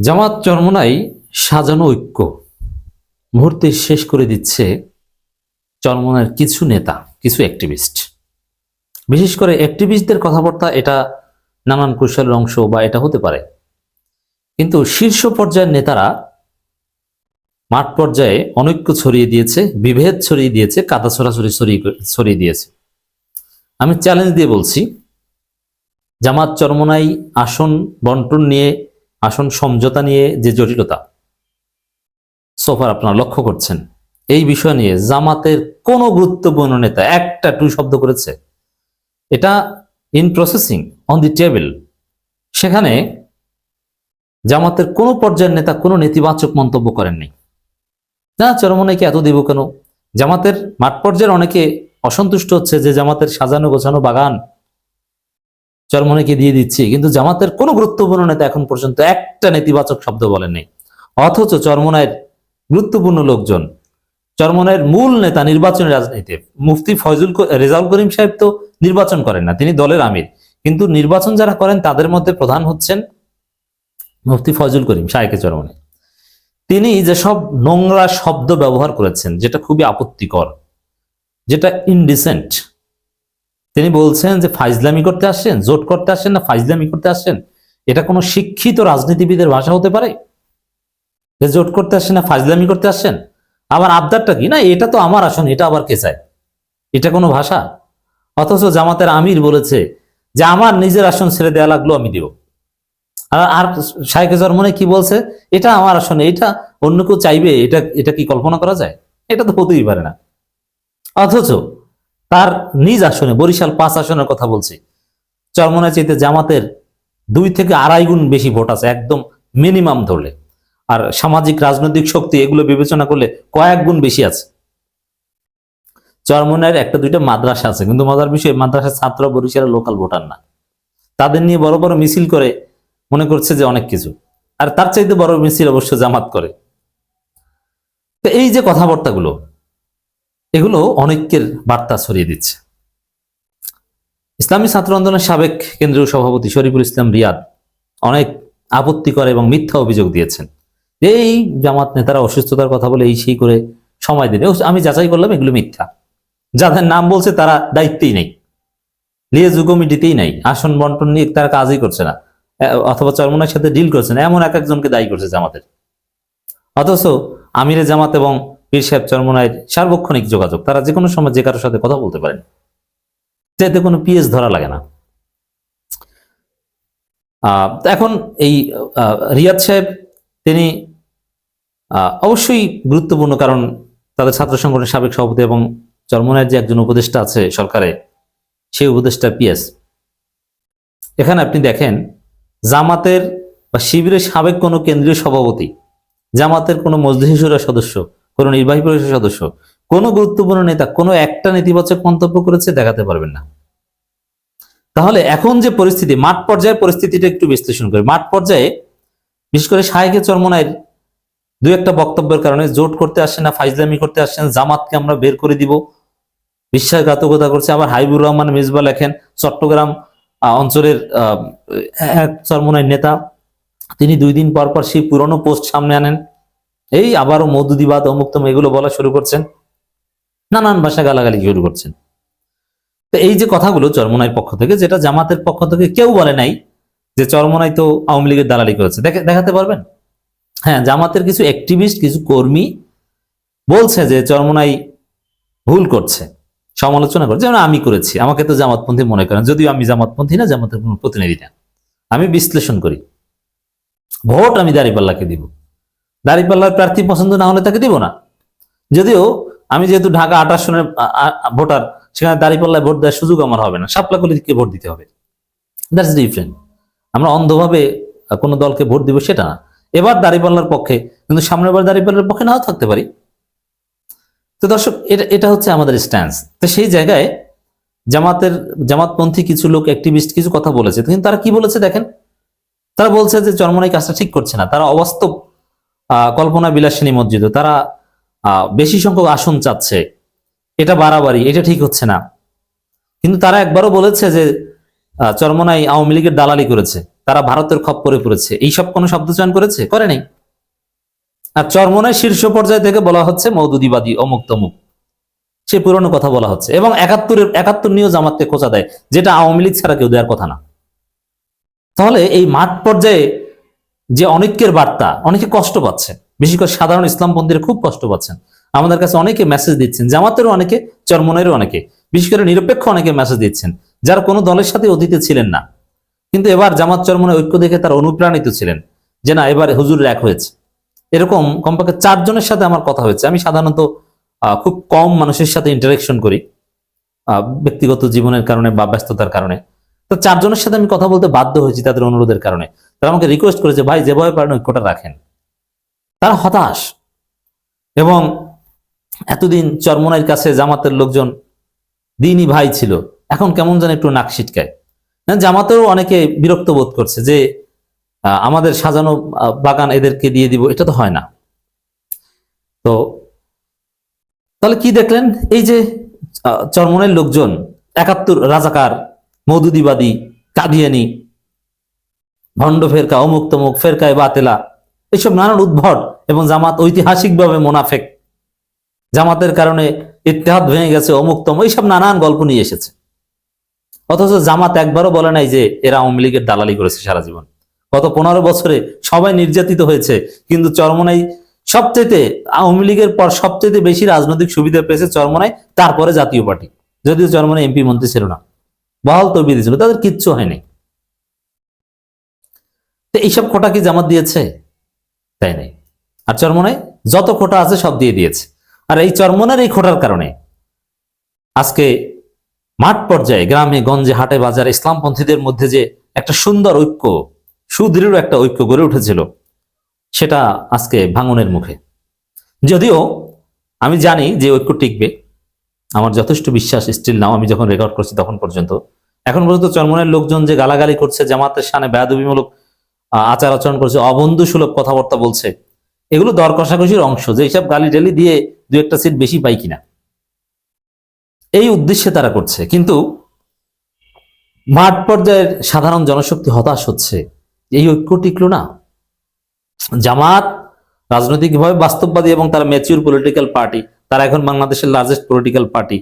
জামাত চরমনাই সাজানো ঐক্য। মুহূর্তে শেষ করে দিচ্ছে চরমনার কিছু নেতা, কিছু অ্যাক্টিভিস্ট বিশেষ করে অ্যাক্টিভিস্টদের কথাবার্তা এটা নানান কৌশলের অংশ বা এটা হতে পারে। কিন্তু শীর্ষ পর্যায়ের নেতারা মাঠ পর্যায়ে অনৈক্য ছড়িয়ে দিয়েছে, বিভেদ ছড়িয়ে দিয়েছে, কাদা ছড়াছড়ি ছড়িয়ে ছড়িয়ে দিয়েছে। আমি চ্যালেঞ্জ দিয়ে বলছি, জামাত চরমনাই আসন বন্টন নিয়ে আসন সমঝোতা নিয়ে যে জটিলতা, সোফার আপনারা লক্ষ্য করছেন, এই বিষয় নিয়ে জামাতের কোনো গুরুত্বপূর্ণ নেতা একটা টু শব্দ করেছে। এটা in processing on the table সেখানে জামাতের কোনো পর্যায়ের নেতা কোনো নেতিবাচক মন্তব্য করেননি না চরমনাইকে এত দিব কেন? জামাতের মাঠ পর্যায়ের অনেকে অসন্তুষ্ট হচ্ছে যে জামাতের সাজানো গোছানো বাগান চরমনাইকে দিয়ে দিচ্ছি। কিন্তু জামাতের কোনো গুরুত্বপূর্ণ নেতা এখন পর্যন্ত একটা নেতিবাচক শব্দ বলেননি। অথচ চরমনায়ের গুরুত্বপূর্ণ লোকজন চরমনায়ের মূল নেতা নির্বাচনী রাজনীতিতে মুফতি ফয়জুল রেজাউল করিম সাহেব তো নির্বাচন করেন না, তিনি দলের আমির। কিন্তু নির্বাচন যারা করেন, তাদের মধ্যে প্রধান হচ্ছেন মুফতি ফয়জুল করিম শাহেকে চরমনে তিনি যেসব নোংরা শব্দ ব্যবহার করেছেন, যেটা খুবই আপত্তিকর, যেটা ইনডিসেন্ট তিনি বলছেন যে ফাইজলামি করতে আসছেন জোট করতে আসছেন না, ফাইজলামি করতে আসছেন এটা কোনো শিক্ষিত রাজনীতিবিদের ভাষা হতে পারে? যে জোট করতে আসছেন না, ফাইজলামি করতে আসছেন আবার আবদারটা কি? না, এটা তো আমার আসন, এটা আবার কে চায়? এটা কোনো ভাষা? অথচ জামাতের আমির বলেছে যে আমার নিজের আসন ছেড়ে দেওয়া লাগল, আমি দিব। আর শাহেখ জন্মনে কি বলছে? এটা আমার আসনে, এটা অন্য কেউ চাইবে, এটা এটা কি কল্পনা করা যায়? এটা তো হতেই পারে না। অথচ তার নিজ আসনে, বরিশাল পাঁচ আসনের কথা বলছি। চরমনায় চাইতে জামাতের দুই থেকে আড়াই গুণ বেশি ভোট আছে, একদম মিনিমাম ধরলে। আর সামাজিক রাজনৈতিক শক্তি, এগুলো বিবেচনা করলে কয়েক গুণ বেশি আছে। চরমনের একটা দুইটা মাদ্রাসা আছে, কিন্তু মজার বিষয়, মাদ্রাসার ছাত্র বরিশালের লোকাল ভোটার না। তাদের নিয়ে বড় বড় মিছিল করে মনে করছে যে অনেক কিছু। আর তার চাইতে বড় মিছিল অবশ্য জামাত করে। তো এই যে কথাবার্তাগুলো এগুলো অনেকের বার্তা ছড়িয়ে দিচ্ছে। ইসলামী ছাত্র আন্দোলনের সাবেক কেন্দ্রীয় সভাপতি শরীফুল ইসলাম রিয়াদ অনেক আপত্তিকর এবং মিথ্যা অভিযোগ দিয়েছেন এই জামাত নেতারা অসুস্থতার কথা বলে এই সেই করে সময় দিন আমি যাচাই করলাম এগুলো মিথ্যা। যাদের নাম বলছে তারা দায়িত্বেই নেই। লিয়েজু কমিটিতেই নাই। আসন বন্টন নিয়ে তারা কাজই করছে না। অথবা চরমনার সাথে ডিল করছে না। এমন এক একজনকে দায়ী করছে জামাতের। অথচ আমিরে জামাত এবং পীর সাহেব চরমনায়ের সার্বক্ষণিক যোগাযোগ। তারা যে কোনো সময় যে কারোর সাথে কথা বলতে পারেন। এতে কোনো পিএস ধরা লাগে না। এখন এই রিয়াদ সাহেব, তিনি অবশ্যই গুরুত্বপূর্ণ কারণ তাদের ছাত্র সংগঠনের সাবেক সভাপতি এবং চরমনায়ের যে একজন উপদেষ্টা আছে সরকারে, সেই উপদেষ্টা পিএস। এখানে আপনি দেখেন, জামাতের বা শিবিরের সাবেক কোনো কেন্দ্রীয় সভাপতি, জামাতের কোনো মজলিসুরা সদস্য কোনো নির্বাহী পরিষদ সদস্য, কোনো গুরুত্বপূর্ণ নেতা, কোনো একটা নেতিবাচক মন্তব্য করেছে দেখাতে পারবেন না। তাহলে এখন যে পরিস্থিতি, মাঠ পর্যায়ের পরিস্থিতিটা একটু বিশ্লেষণ করি। মাঠ পর্যায়ে বিশেষ করে শাহেকে চরমনায়ের দু একটা বক্তব্যের কারণে জোট করতে আসছেন না, ফাইজলামি করতে আসছেন, জামাতকে আমরা বের করে দিব। বিশ্বাসঘাতকতা করছে, আবার হাইবুর রহমান মিসবা লেখেন, চট্টগ্রাম অঞ্চলের এক চরমনায় নেতা, তিনি দুই দিন পর পর সেই পুরনো পোস্ট সামনে আনেন। এই আবারও মধুদিবাদ অমুক্তম এগুলো বলা শুরু করছেন। নানান ভাষা গালাগালি শুরু করছেন। তো এই যে কথাগুলো চরমনাইয়ের পক্ষ থেকে, যেটা জামাতের পক্ষ থেকে কেউ বলে নাই যে চরমনাই তো আওয়ামী লীগের দালালি করেছে। দেখে- দেখাতে পারবেন? হ্যাঁ জামাতের কিছু অ্যাক্টিভিস্ট কিছু কর্মী বলছে যে চরমনাই ভুল করছে, সমালোচনা করছে। যেমন আমি করেছি, আমাকে তো জামাতপন্থী মনে করেন, যদিও আমি জামাতপন্থী না, জামাতের কোনো প্রতিনিধি না। আমি বিশ্লেষণ করি। ভোট আমি দাঁড়িপাল্লাকে দিব। দাঁড়িপাল্লার প্রার্থী পছন্দ? না হলে তাকে দিব না। যদিও আমি যেহেতু ঢাকা আঠাশ সনের ভোটার, সেখানে দাঁড়িপাল্লায় ভোট দেওয়ার সুযোগ আমার হবে না। সাপলাকুলিকে ভোট দিতে হবে। দ্যাটস ডিফারেন্ট আমরা অন্ধভাবে কোনো দলকে ভোট দিব সেটা না। এবার দাঁড়িপাল্লার পক্ষে, কিন্তু সামনের বার দাঁড়িপাল্লার পক্ষে নাও থাকতে পারি। তো দর্শক, এটা এটা হচ্ছে আমাদের স্ট্যান্স তো সেই জায়গায় জামাতের, জামাতপন্থী কিছু লোক অ্যাক্টিভিস্ট কিছু কথা বলেছে। কিন্তু তারা কি বলেছে দেখেন? তারা বলছে যে চরমনাই কাজটা ঠিক করছে না। তারা অবাস্তব কল্পনা বিলাসিনী মসজিদ, তারা বেশি সংখ্যক আসন চাচ্ছে। এটা বাড়াবাড়ি, এটা ঠিক হচ্ছে না। কিন্তু তারা একবারও বলেছে যে চরমনাই আওয়ামী লীগের দালালি করেছে। তারা ভারতের খপ্পরে পড়েছে। এইসব কোনো শব্দ চয়ন করেছে? করে নেই। আর চরমনের শীর্ষ পর্যায় থেকে বলা হচ্ছে মৌদুদিবাদী অমুক তমুক। সে পুরনো কথা বলা হচ্ছে। এবং একাত্তরের, একাত্তর নিয়েও জামাতকে খোঁচা দেয়, যেটা আওয়ামী লীগ ছাড়া কেউ দেওয়ার কথা না। তাহলে এই মাঠ পর্যায়ে যে অনেকের বার্তা, অনেকে কষ্ট পাচ্ছে বিশেষ করে সাধারণ ইসলামপন্থীরা খুব কষ্ট পাচ্ছেন। আমাদের কাছে অনেকে মেসেজ দিচ্ছেন, জামাতেরও অনেকে চরমনেরও অনেকে। বিশেষ করে নিরপেক্ষ অনেকে মেসেজ দিচ্ছেন, যারা কোনো দলের সাথে অতীতে ছিলেন না। কিন্তু এবার জামাত চরমনে ঐক্য দেখে তারা অনুপ্রাণিত ছিলেন যে না, এবার হুজুর এক হয়েছে। এরকম কমপক্ষে চারজনের সাথে আমার কথা হয়েছে। আমি সাধারণত খুব কম মানুষের সাথে ইন্টারাকশন করি ব্যক্তিগত জীবনের কারণে বা ব্যস্ততার কারণে। তো চারজনের সাথে আমি কথা বলতে বাধ্য হয়েছি তাদের অনুরোধের কারণে। তারা আমাকে রিকোয়েস্ট করেছে ভাই যেভাবে পারেন ঐক্যটা রাখেন। তারা হতাশ। এবং এতদিন চরমনাইয়ের কাছে জামাতের লোকজন দিনই ভাই ছিল। এখন কেমন যেন একটু নাক ছিটকায়। না, জামাতেরও অনেকে বিরক্ত বোধ করছে যে আমাদের সাজানো বাগান এদেরকে দিয়ে দিব এটা তো হয় না। তো তাহলে কি দেখলেন? এই যে চরমনের লোকজন একাত্তর রাজাকার মৌদুদিবাদী কাদিয়ানি ভণ্ড ফেরকা অমুক তমুক ফেরকায় বাতেলা। এইসব নানান উদ্ভট এবং জামাত ঐতিহাসিকভাবে মোনাফেক। জামাতের কারণে ইতিহাদ ভেঙে গেছে অমুক এইসব নানান গল্প নিয়ে এসেছে। অথচ জামাত একবারও বলে নাই যে এরা আওয়ামী লীগের দালালি করেছে সারা জীবন। গত পনেরো বছরে সবাই নির্যাতিত হয়েছে, কিন্তু চরমনাই সবচেয়ে আওয়ামী লীগের পর সবচেয়ে বেশি রাজনৈতিক সুবিধা পেয়েছে চরমনাই, তারপরে জাতীয় পার্টি। যদিও চরমনাই এমপি মন্ত্রী ছিল না। বহাল তবিদি ছিল তাদের কিচ্ছু হয়নি। তো এইসব খোটা কি জামাত দিয়েছে? তাই নাই। আর চরমনাই যত খোটা আছে সব দিয়ে দিয়েছে। আর এই চরমনের এই খোটার কারণে আজকে মাঠ পর্যায়ে গ্রামে, গঞ্জে, হাটে, বাজারে ইসলামপন্থীদের মধ্যে যে একটা সুন্দর ঐক্য, সুদৃঢ় একটা ঐক্য গড়ে উঠেছিল, সেটা আজকে ভাঙনের মুখে। যদিও আমি জানি যে ঐক্য টিকবে, আমার যথেষ্ট বিশ্বাস স্টিল নাও আমি যখন রেকর্ড করছি তখন পর্যন্ত। এখন পর্যন্ত চরমনের লোকজন যে গালাগালি করছে জামাতের সামনে বেয়াদবিমূলক আচার আচরণ করছে, অবন্ধু সুলভ কথাবার্তা বলছে। এগুলো দর কষাকষির অংশ, যে এইসব গালি টালি দিয়ে দু একটা সিট বেশি পাই কিনা। এই উদ্দেশ্যে তারা করছে, কিন্তু মাঠ পর্যায়ের সাধারণ জনশক্তি হতাশ হচ্ছে। এই ঐক্য টিকলো না। জামাত রাজনৈতিকভাবে বাস্তববাদী এবং তারা ম্যাচিউর পলিটিক্যাল পার্টি তারা এখন বাংলাদেশের লার্জেস্ট পলিটিক্যাল পার্টি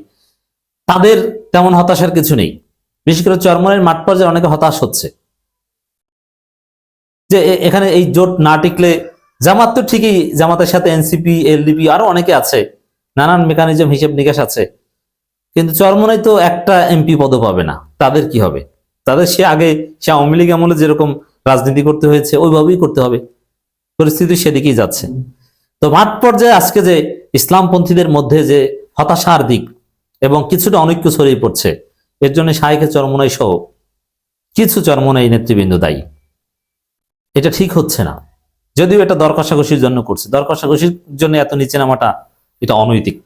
তাদের তেমন হতাশার কিছু নেই। বিশেষ করে চরমনের মাঠ পর্যায়ে অনেকে হতাশ হচ্ছে। যে এখানে এই জোট না টিকলে জামাত তো ঠিকই জামাতের সাথে এনসিপি এলডিপি আরও অনেকে আছে, নানান মেকানিজম হিসেব নিকাশ আছে। কিন্তু চরমনাই তো একটা এমপি পদও পাবে না। তাদের কি হবে? তাদের সে আগে সে আওয়ামী লীগ আমলে যেরকম রাজনীতি করতে হয়েছে, ওইভাবেই করতে হবে। পরিস্থিতি সেদিকেই যাচ্ছে। তো মাঠ পর্যায়ে আজকে যে ইসলামপন্থীদের মধ্যে যে হতাশার দিক এবং কিছুটা অনৈক্য ছড়িয়ে পড়ছে, এর জন্য শাহেখে চরমনাই সহ কিছু চরমনাই নেতৃবৃন্দ দায়ী। এটা ঠিক হচ্ছে না। যদিও এটা দর কষাকষির জন্য করছে। দর জন্য এত নিচে নামাটা এটা অনৈতিক।